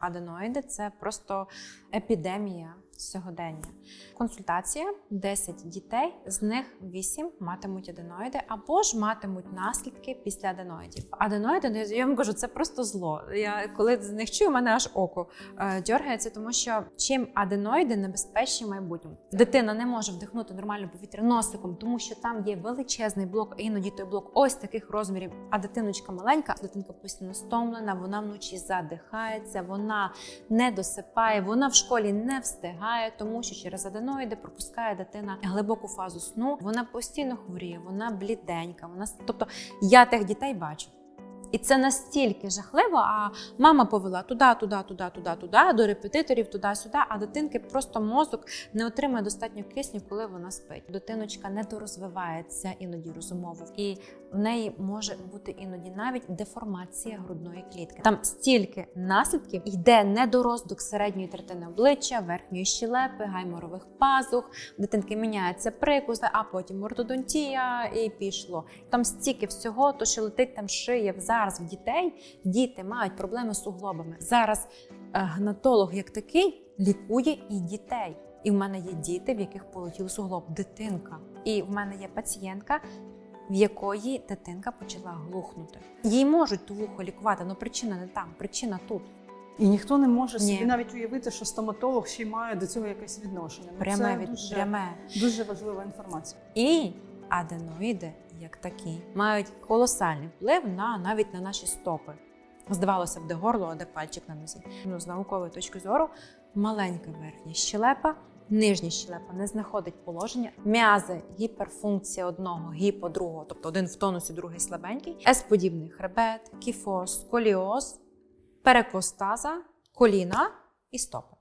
Аденоїди це просто епідемія сьогодення. Консультація 10 дітей, з них 8 матимуть аденоїди або ж матимуть наслідки після аденоїдів. Аденоїди, ну, я вам кажу, це просто зло. Я коли з них чую, у мене аж око е, дергається, тому що чим аденоїди небезпечні в майбутньому. Дитина не може вдихнути нормально повітря носиком, тому що там є величезний блок, іноді той блок ось таких розмірів. А дитиночка маленька, дитинка постійно стомлена, вона вночі задихається, вона не досипає, вона в школі не встигає, тому що через аденоїди пропускає дитина глибоку фазу сну. Вона постійно хворіє, вона бліденька. Вона тобто я тих дітей бачу. І це настільки жахливо. А мама повела туди, туди, туди, туди, туди, до репетиторів, туди-сюди. А дитинки просто мозок не отримує достатньо кисню, коли вона спить. Дитиночка недорозвивається іноді розумово, і в неї може бути іноді навіть деформація грудної клітки. Там стільки наслідків йде недороздок середньої третини обличчя, верхньої щелепи, гайморових пазух. Дитинки міняється прикус, а потім ортодонтія і пішло. Там стільки всього, то що летить там шия. Зараз в дітей діти мають проблеми з суглобами. Зараз е, гнатолог як такий лікує і дітей. І в мене є діти, в яких полетів суглоб, дитинка. І в мене є пацієнтка, в якої дитинка почала глухнути. Їй можуть ту вухо лікувати, але причина не там, причина тут. І ніхто не може Ні. собі навіть уявити, що стоматолог ще й має до цього якесь відношення. Ну, Пряме це від дуже, пряме. дуже важлива інформація. І аденоїди, як такі, мають колосальний вплив на навіть на наші стопи. Здавалося б, де горло, а де пальчик на нозі. Ну, з наукової точки зору, маленька верхня щелепа, нижня щелепа не знаходить положення. М'язи, гіперфункція одного, гіпо другого, тобто один в тонусі, другий слабенький, С-подібний хребет, кіфоз, сколіоз, перекостаза, коліна і стопи.